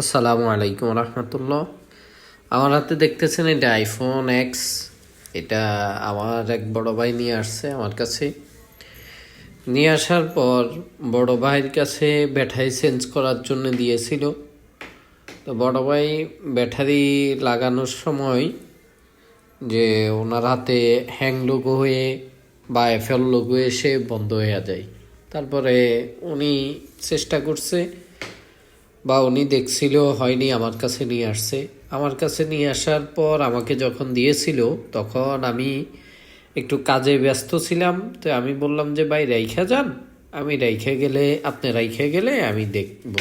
আসসালামু আলাইকুম রহমতুল্লাহ। আমার হাতে দেখতেছেন এটা আইফোন এক্স এটা আমার এক বড় ভাই নিয়ে আসছে আমার কাছে। নিয়ে আসার পর বড় ভাইয়ের কাছে ব্যাটারি চেঞ্জ করার জন্য দিয়েছিল। তো বড় ভাই ব্যাটারি লাগানোর সময় যে ওনার হাতে হ্যাং লোগো হয়ে বা এফএল লোগো এসে বন্ধ হয়ে যায়। তারপরে উনি চেষ্টা করছে বা উনি দেখছিল হয়নি, আমার কাছে নিয়ে আসছে। আমার কাছে নিয়ে আসার পর আমাকে যখন দিয়েছিল, তখন আমি একটু কাজে ব্যস্ত ছিলাম। তো আমি বললাম যে, ভাই, রাইখা যান। আমি রাইখে গেলে, আপনি রাইখে গেলে আমি দেখব।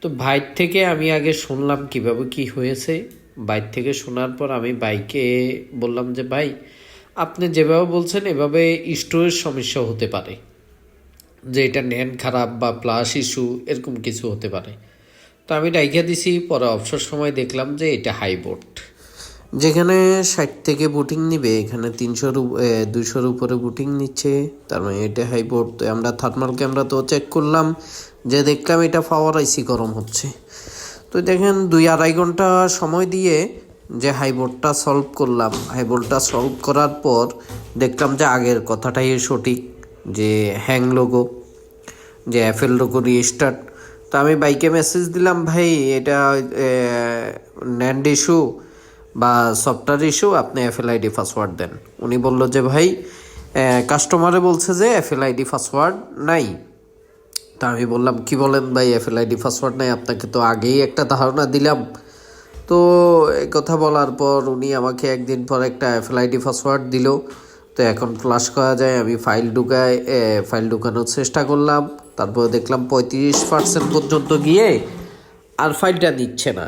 তো ভাইর থেকে আমি আগে শুনলাম কীভাবে কি হয়েছে। বাইর থেকে শোনার পর আমি বাইকে বললাম যে, ভাই, আপনি যেভাবে বলছেন, এভাবে স্টোরের সমস্যা হতে পারে। যে এটা নেন খারাপ বা প্লাস ইস্যু এরকম কিছু হতে পারে। তো আমি ডাইকা দিছি, পরে অবসর সময় দেখলাম যে এটা হাইবোর্ড যেখানে ষাট থেকে বুটিং নিবে, এখানে তিনশোর দুইশোর উপরে বুটিং নিচ্ছে, তার মানে এটা হাইবোর্ড তো আমরা থার্মাল ক্যামেরা তো চেক করলাম, যে দেখলাম এটা পাওয়ার আইসি গরম হচ্ছে। তো দেখেন দুই আড়াই ঘণ্টা সময় দিয়ে যে হাইবোর্ডটা সলভ করলাম হাইবোর্ডটা সলভ করার পর দেখলাম যে আগের কথাটাই সঠিক, যে হ্যাং লোগো যে অ্যাপেল লোগো রিস্টার্ট তো আমি বাইকে মেসেজ দিলাম, ভাই, এটা ন্যান্ড ইস্যু বা সফটওয়্যার ইস্যু আপনি এফএল আইডি পাসওয়ার্ড দেন। উনি বলল যে, ভাই কাস্টমারে বলছে যে এফএল আইডি পাসওয়ার্ড নাই। তা আমি বললাম, কি বলেন ভাই এফএল আইডি পাসওয়ার্ড নাই? আপনাকে তো আগেই একটা ধারণা দিলাম। তো কথা বলার পর উনি আমাকে একদিন পর একটা এফএল আইডি পাসওয়ার্ড দিল। তো এখন ফ্লাশ করা যায়, আমি ফাইল ঢুকায় ফাইল ঢুকানোর চেষ্টা করলাম। তারপর দেখলাম পঁয়ত্রিশ পার্সেন্ট পর্যন্ত গিয়ে আর ফাইলটা নিচ্ছে না।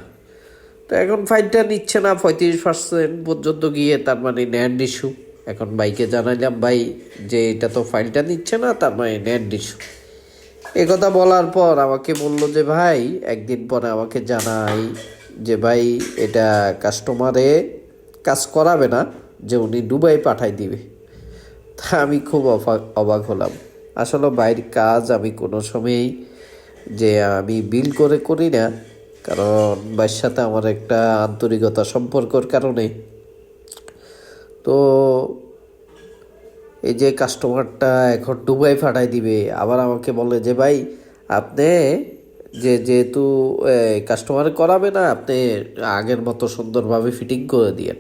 তো এখন ফাইলটা নিচ্ছে না, পঁয়ত্রিশ পার্সেন্ট পর্যন্ত গিয়ে তার মানে ন্যান্ড ইস্যু এখন বাইকে জানাইলাম, ভাই, যে এটা তো ফাইলটা নিচ্ছে না, তার মানে ন্যান্ড ইস্যু এ কথা বলার পর আমাকে বলল যে, ভাই, একদিন পরে আমাকে জানাই যে, ভাই, এটা কাস্টমারে কাজ করাবে না, যে উনি দুবাই পাঠাই দিবে। আমি খুব অবাক হলাম। আসলে বাইরের কাজ আমি কোনো সময়ই যে আমি বিল করে করি না, কারণ বাইর সাথে আমার একটা আন্তরিকতা সম্পর্কর কারণে। তো এই যে কাস্টমারটা এখন দুবাই পাঠাই দিবে, আবার আমাকে বলে যে, ভাই, আপনি যে যেহেতু কাস্টমার করাবে না, আপনি আগের মতো সুন্দরভাবে ফিটিং করে দিয়েন।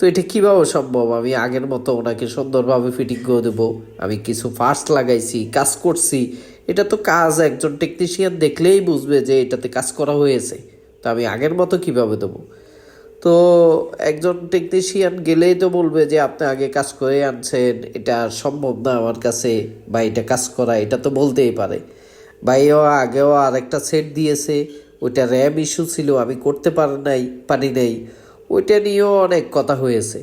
তো এটা কীভাবে সম্ভব? আমি আগের মতো ওনাকে সুন্দরভাবে ফিটিং করে দেবো। আমি কিছু ফার্স্ট লাগাইছি, কাজ করছি। এটা তো কাজ, একজন টেকনিশিয়ান দেখলেই বুঝবে যে এটাতে কাজ করা হয়েছে। তো আমি আগের মতো কীভাবে দেবো? তো একজন টেকনিশিয়ান গেলেই তো বলবে যে, আপনি আগে কাজ করে আনছেন, এটা সম্ভব না আমার কাছে, বা এটা কাজ করা, এটা তো বলতেই পারে। বা এও আগেও আরেকটা সেট দিয়েছে, ওইটা র্যাম ইস্যু ছিল, আমি করতে পারি নাই পারি নাই। ওইটা নিয়েও অনেক কথা হয়েছে।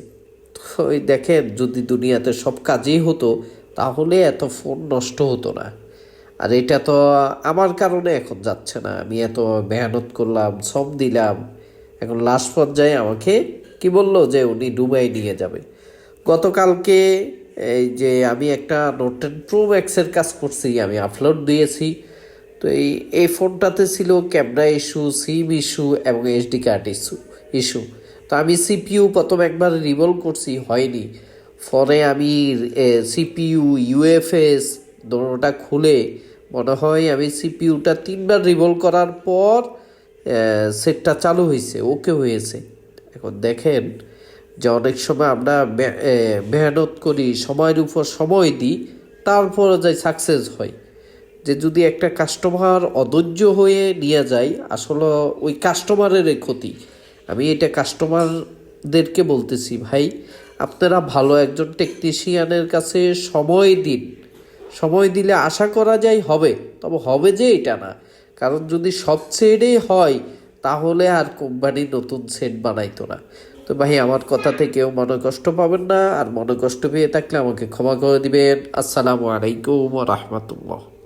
ওই দেখেন, যদি দুনিয়াতে সব কাজেই হতো, তাহলে এত ফোন নষ্ট হতো না। আর এটা তো আমার কারণে এখন যাচ্ছে না। আমি এত মেহনত করলাম সব দিলাম। এখন লাস্ট পর্যায়ে আমাকে কি বলল যে উনি দুবাই নিয়ে যাবে। গতকালকে এই যে আমি একটা নোট টেন প্রো ম্যাক্সের কাজ করছি, আমি আপলোড দিয়েছি। তো এই এই ফোনটাতে ছিল ক্যামেরা ইস্যু সিম ইস্যু এবং এইচডি কার্ড ইস্যু ইস্যু তো আমি সিপিইউ প্রথম একবার রিভলভ করছি, হয়নি। পরে আমি সিপিইউ ইউএফএস দোনোটা খুলে মনে হয় আমি সিপিইউটা তিনবার রিভলভ করার পর সেটটা চালু হয়েছে ওকে হয়েছে। এখন দেখেন যে অনেক সময় আমরা মেহনত করি, সময়ের উপর সময় দিই, তারপরে যাই সাকসেস হয়। যে যদি একটা কাস্টমার অধৈর্য হয়ে নিয়ে যায়, আসলে ওই কাস্টমারের ক্ষতি। আমি এটা কাস্টমারদেরকে বলতেছি, ভাই, আপনারা ভালো একজন টেকনিশিয়ানের কাছে সময় দিন। সময় দিলে আশা করা যায় হবে, তবে হবে যে এটা না। কারণ যদি সব সেটেই হয়, তাহলে আর কোম্পানি নতুন সেট বানাইতো না। তো ভাই, আমার কথা থেকেও মনে কষ্ট পাবেন না, আর মনে কষ্ট পেয়ে থাকলে আমাকে ক্ষমা করে দিবেন। আসসালামু আলাইকুম রহমতুল্লাহ।